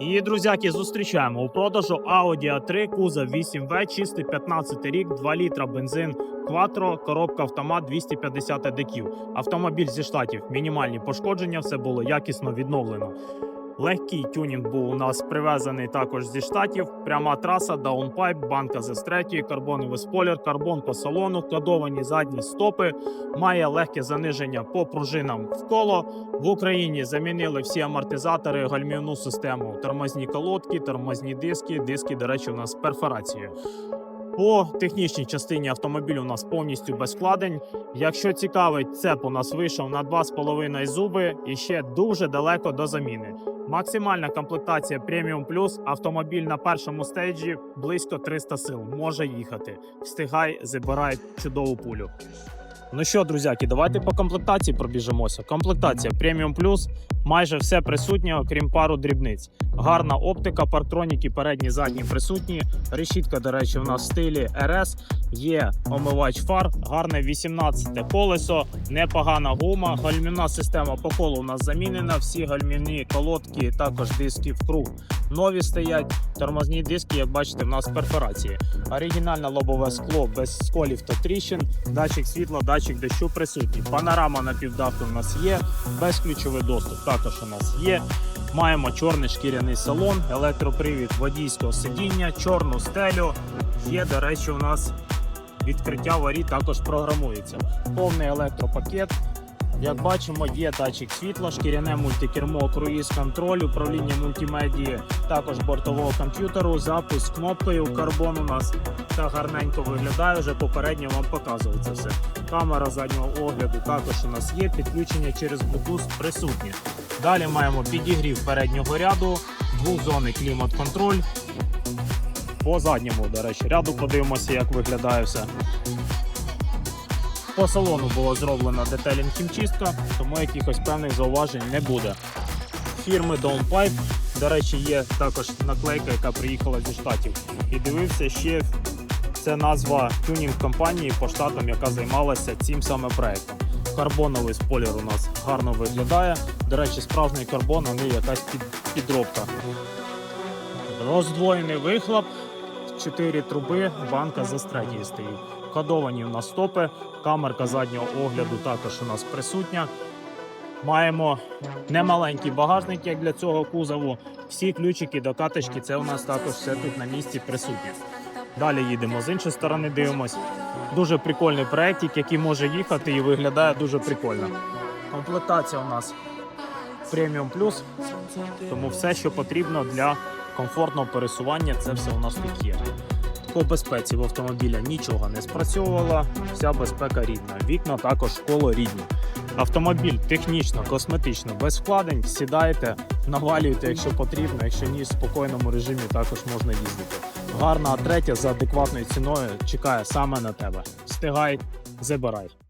І, друзяки, зустрічаємо у продажу Audi A3, кузов 8V, чистий 15 рік, 2 літра бензин Quattro, коробка автомат 250 диків. Автомобіль зі штатів, мінімальні пошкодження, все було якісно відновлено. Легкий тюнінг був у нас привезений також зі штатів. Пряма траса, даунпайп, банка з 3 карбоновий спойлер, карбон по салону, кодовані задні стопи. Має легке заниження по пружинам в коло. В Україні замінили всі амортизатори, гальмівну систему, тормозні колодки, тормозні диски. Диски, до речі, у нас з перфорацією. По технічній частині автомобілю у нас повністю без вкладень. Якщо цікавить, цеп у нас вийшов на 2,5 зуби і ще дуже далеко до заміни. Максимальна комплектація Premium Plus. Автомобіль на першому стейджі близько 300 сил. Може їхати. Встигай, забирай чудову пулю. Ну що, друзяки, давайте по комплектації пробіжимося. Комплектація Premium Plus, майже все присутнє, окрім пару дрібниць. Гарна оптика, парктроніки, передні, задні присутні. Решітка, до речі, у нас в стилі RS. Є омивач фар, гарне 18 колесо, непогана гума. Гальмівна система по колу у нас замінена. Всі гальмівні колодки, також диски в круг. Нові стоять. Тормозні диски, як бачите, в нас перфорації. Оригінальне лобове скло без сколів та тріщин. Датчик світла, датчик дощу присутній. Панорама на півдаху у нас є. Безключовий доступ також у нас є. Маємо чорний шкіряний салон, електропривід водійського сидіння, чорну стелю. Є, до речі, у нас відкриття варі також програмується. Повний електропакет. Як бачимо, є датчик світла, шкіряне мультикермо, круїз контроль, управління мультимедії, також бортового комп'ютеру, запуск кнопкою, карбон у нас та гарненько виглядає. Вже попередньо вам показував це все. Камера заднього огляду також у нас є. Підключення через Bluetooth присутнє. Далі маємо підігрів переднього ряду, двозонний клімат-контроль. По задньому, до речі, ряду подивимося, як виглядає все. По салону було зроблено детелінг хімчистка, тому якихось певних зауважень не буде. Фірми Downpipe, до речі, є також наклейка, яка приїхала зі штатів. І дивився ще це назва тюнінг компанії по штатам, яка займалася цим саме проектом. Карбоновий спойлер у нас гарно виглядає. До речі, справжній карбон, а не якась під, підробка. Роздвоєний вихлоп, 4 труби, банка за третьої стоїть. Кодовані у нас стопи, камерка заднього огляду також у нас присутня. Маємо немаленький багажник, як для цього кузову. Всі ключики до каточки, це у нас також все тут на місці присутнє. Далі їдемо з іншої сторони, дивимось. Дуже прикольний проєктик, який може їхати і виглядає дуже прикольно. Комплектація у нас Premium Plus, тому все, що потрібно для комфортного пересування, це все у нас тут є. По безпеці в автомобіля нічого не спрацьовувало, вся безпека рідна. Вікна також коло рідні. Автомобіль технічно, косметично, без вкладень. Сідайте, навалюйте, якщо потрібно. Якщо ні, в спокійному режимі також можна їздити. Гарна А3 за адекватною ціною чекає саме на тебе. Встигай, забирай.